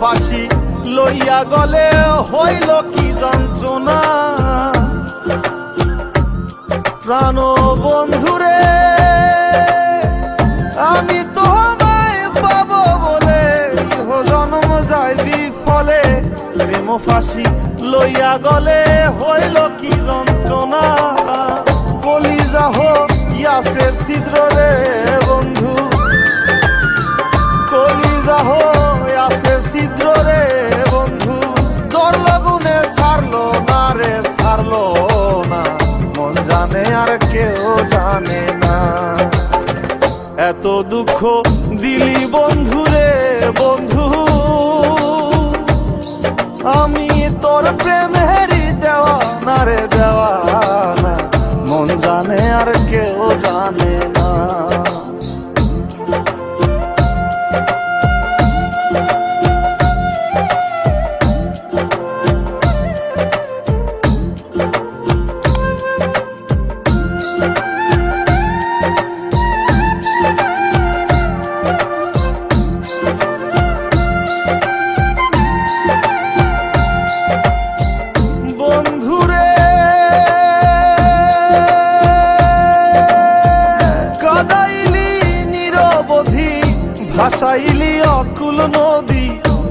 ফাঁসি লইয়া গলে হইল কি যন্ত্রণা? প্রাণ বন্ধুরে, আমি তোমায় পাবো বলে জন্ম যায় বিফলে প্রেম ফাঁসি লইয়া গলে হইল কি যন্ত্রণা? কলি যাহ ইয়াসে ছিদ্র রে বন্ধু। জানে না। এত দুঃখ দিলি বন্ধুরে বন্ধু। আমি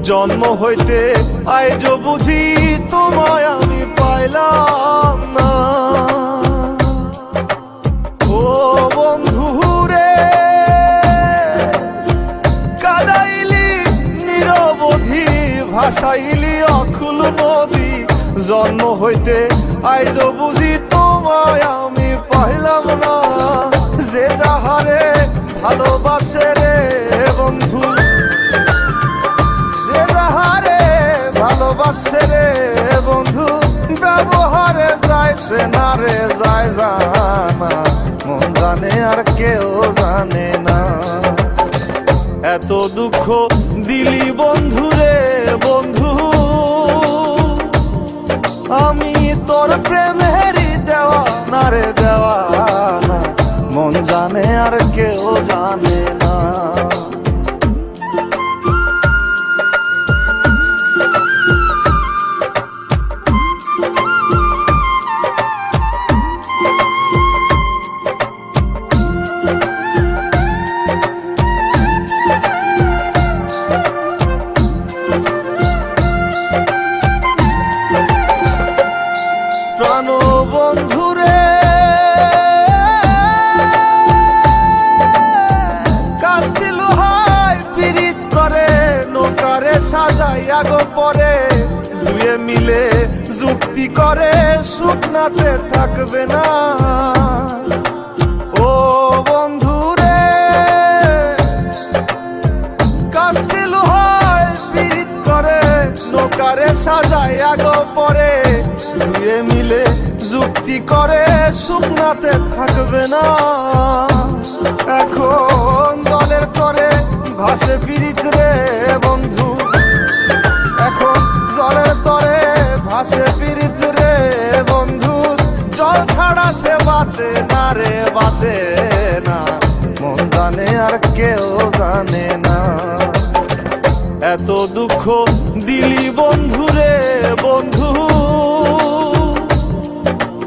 জন্ম হইতে আইজ বুঝি তোমায় আমি পাইলাম না। ও ভাসাইলি অকুল নদী। জন্ম হইতে আইজ বুঝি তোমায় আমি পাইলাম না। যে যাহারে ভালোবাসে রে বন্ধু। ভালোবাসে প্রাণ বন্ধুরে কাস্তি লোহায় পিরিত করে, নৌকারে সাজাই আগো পরে। দুয়ে মিলে যুক্তি করে শুকনাতে থাকবে না। ও বন্ধুরে কাস্তি লোহায় পিরিত করে, নৌকারে সাজাই আগো পরে। দুয়ে মিলে যুক্তি করে শুকনাতে থাকবে না। এখন দলের তরে ভাসে পিরিত রে বন্ধু। এখন জলের তরে ভাসে পিরিত রে বন্ধু। জল ছাড়া সে বাঁচে না রে, বাঁচে না। মন জানে আর কেউ জানে না। এত দুঃখ দিলি বন্ধু রে বন্ধু।